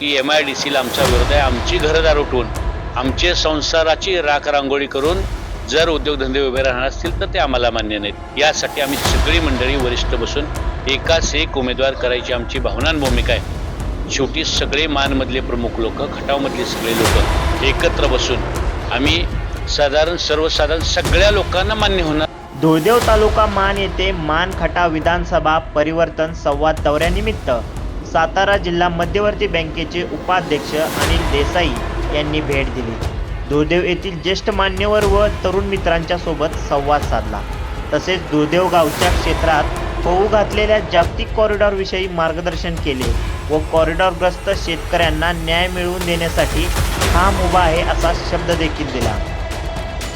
की M I D सीला आमचा विरोध आहे. आमची घरदार उठून आमचे संसाराची राख रांगोळी करून जर उद्योगधंदे उभे राहणार असतील तर ते आम्हाला मान्य नाहीत. यासाठी आम्ही सगळी मंडळी वरिष्ठ बसून एकाच एक उमेदवार करायची आमची भावनान भूमिका आहे. शेवटी सगळे मानमधले प्रमुख लोक खटावमधले सगळे लोक एकत्र बसून आम्ही साधारण सर्वसाधारण सगळ्या लोकांना मान्य होणार. धुळदेव तालुका मान येथे मान खटा विधानसभा परिवर्तन संवाद दौऱ्यानिमित्त सातारा जिल्हा मध्यवर्ती बँकेचे उपाध्यक्ष अनिल देसाई यांनी भेट दिली. दुर्देव येथील ज्येष्ठ मान्यवर व तरुण मित्रांच्या सोबत संवाद साधला. तसेच दुर्देव गावच्या क्षेत्रात होऊ घातलेल्या जागतिक कॉरिडॉरविषयी मार्गदर्शन केले व कॉरिडॉरग्रस्त शेतकऱ्यांना न्याय मिळवून देण्यासाठी ठाम उभा आहे असा शब्द देखील दिला.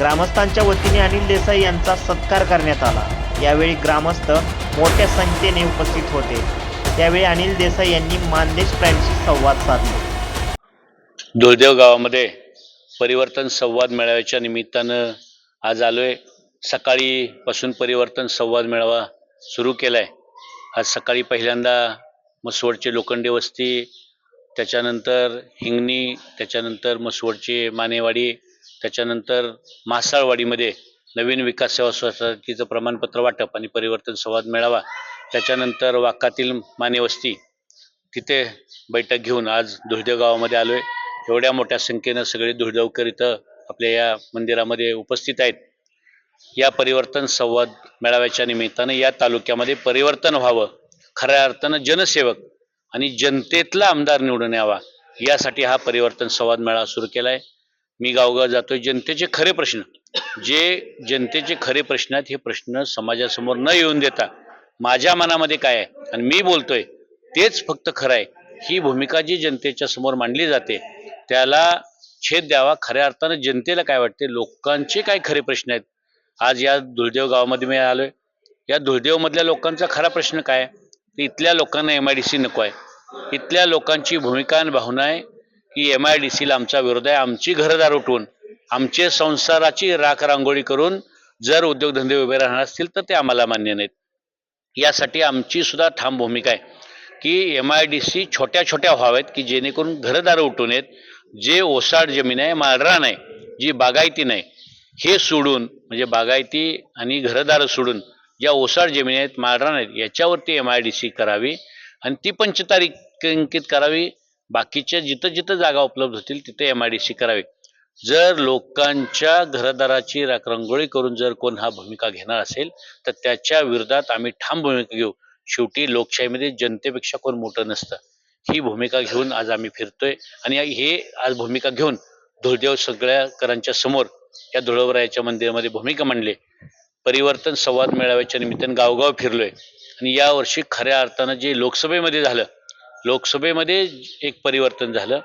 ग्रामस्थांच्या वतीने अनिल देसाई यांचा सत्कार करण्यात आला. यावेळी ग्रामस्थ मोठ्या संख्येने उपस्थित होते. त्यावेळी अनिल देसाई यांनी मानदेश प्राईमशी संवाद साधला. दुर्देव गावामध्ये परिवर्तन संवाद मेळाव्याच्या निमित्तानं आज आलोय. सकाळीपासून परिवर्तन संवाद मेळावा सुरू केलाय. आज सकाळी पहिल्यांदा मसवडचे लोखंडे वस्ती त्याच्यानंतर हिंगणी त्याच्यानंतर मसवडचे मानेवाडी त्याच्यानंतर मासाळवाडीमध्ये नवीन विकास सेवा सोसायटीचं प्रमाणपत्र वाटप आणि परिवर्तन संवाद मेळावा त्याच्यानंतर वाकातील मानेवस्ती तिथे बैठक घेऊन आज धुळदेव गावामध्ये आलोय. एवढ्या मोठ्या संख्येनं सगळे धुळदेवकर इथं आपल्या या मंदिरामध्ये उपस्थित आहेत. या परिवर्तन संवाद मेळाव्याच्या निमित्तानं या तालुक्यामध्ये परिवर्तन व्हावं खऱ्या अर्थानं जनसेवक आणि जनतेतला आमदार निवडून यावा यासाठी हा परिवर्तन संवाद मेळावा सुरू केलाय. मी गावगाव जातोय. जनतेचे खरे प्रश्न जे जनतेचे खरे प्रश्न आहेत हे प्रश्न समाजासमोर न येऊन देता माझ्या मनामध्ये काय आहे आणि मी बोलतोय तेच फक्त खरं आहे. ही भूमिका जी जनतेच्या समोर मांडली जाते त्याला छेद द्यावा. खऱ्या अर्थानं जनतेला काय वाटते? लोकांचे काय खरे प्रश्न आहेत? आज या धुळदेव गावामध्ये मी आलोय. या धुळदेवमधल्या लोकांचा खरा प्रश्न काय आहे? इथल्या लोकांना एम आय डी सी नको आहे. इथल्या लोकांची भूमिका आणि भावना आहे की एम आय डी सीला आमचा विरोध आहे. आमची घरदार उठवून आमचे संसाराची राख रांगोळी करून जर उद्योगधंदे उभे राहणार असतील तर ते आम्हाला मान्य नाहीत. यासाठी आमची सुद्धा ठाम भूमिका आहे की एम आय डी सी छोट्या छोट्या व्हाव्यात की जेणेकरून घरदार उठून येत जे ओसाड जमीन आहे माळरान आहे जी बागायती नाही हे सोडून म्हणजे बागायती आणि घरदार सोडून ज्या ओसाड जमीन आहेत माळरान आहेत याच्यावरती एम आय डी सी करावी आणि ती पंचतारीख अंकित करावी. बाकीच्या जिथं जिथं जागा उपलब्ध होतील तिथे एम आय डी सी करावी. जर लोकांच्या घरदाराची राखरंगोळी करून जर कोण हा भूमिका घेणार असेल तर त्याच्या विरोधात आम्ही ठाम भूमिका घेऊ. शेवटी लोकशाहीमध्ये जनतेपेक्षा कोण मोठं नसतं. ही भूमिका घेऊन आज आम्ही फिरतोय आणि हे आज भूमिका घेऊन धुळदेव सगळ्या करांच्या समोर या धुळवरायाच्या मंदिरामध्ये भूमिका मांडली. परिवर्तन संवाद मेळाव्याच्या निमित्तानं गावगाव फिरलोय. आणि यावर्षी खऱ्या अर्थानं जे लोकसभेमध्ये झालं लोकसभेमध्ये एक परिवर्तन झालं.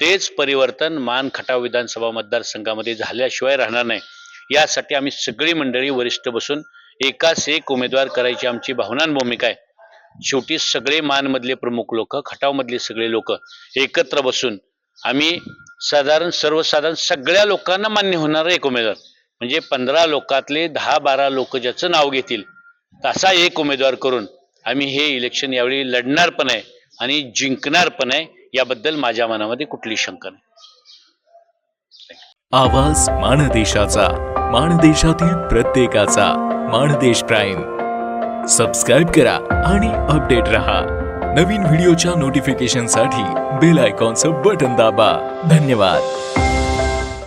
तेच परिवर्तन मान खटाव विधानसभा मतदारसंघामध्ये झाल्याशिवाय राहणार नाही. यासाठी आम्ही सगळी मंडळी वरिष्ठ बसून एकाच एक उमेदवार करायची आमची भावनान भूमिका आहे. शेवटी सगळे मानमधले प्रमुख लोक खटावमधले सगळे लोक एकत्र बसून आम्ही साधारण सर्वसाधारण सगळ्या लोकांना मान्य होणारा एक उमेदवार. म्हणजे पंधरा लोकातले दहा बारा लोक ज्याचं नाव घेतील तसा एक उमेदवार करून आम्ही हे इलेक्शन यावेळी लढणार पण आहे आणि जिंकणार पण आहे. याबद्दल माझ्या मनामध्ये कुठली शंका नाही. आवाज माणदेशाचा माणदेशातील प्रत्येकाचा माणदेश प्राईम. सबस्क्राईब करा आणि अपडेट रहा. नवीन व्हिडिओच्या नोटिफिकेशनसाठी बेल आयकॉनचं बटन दाबा. धन्यवाद.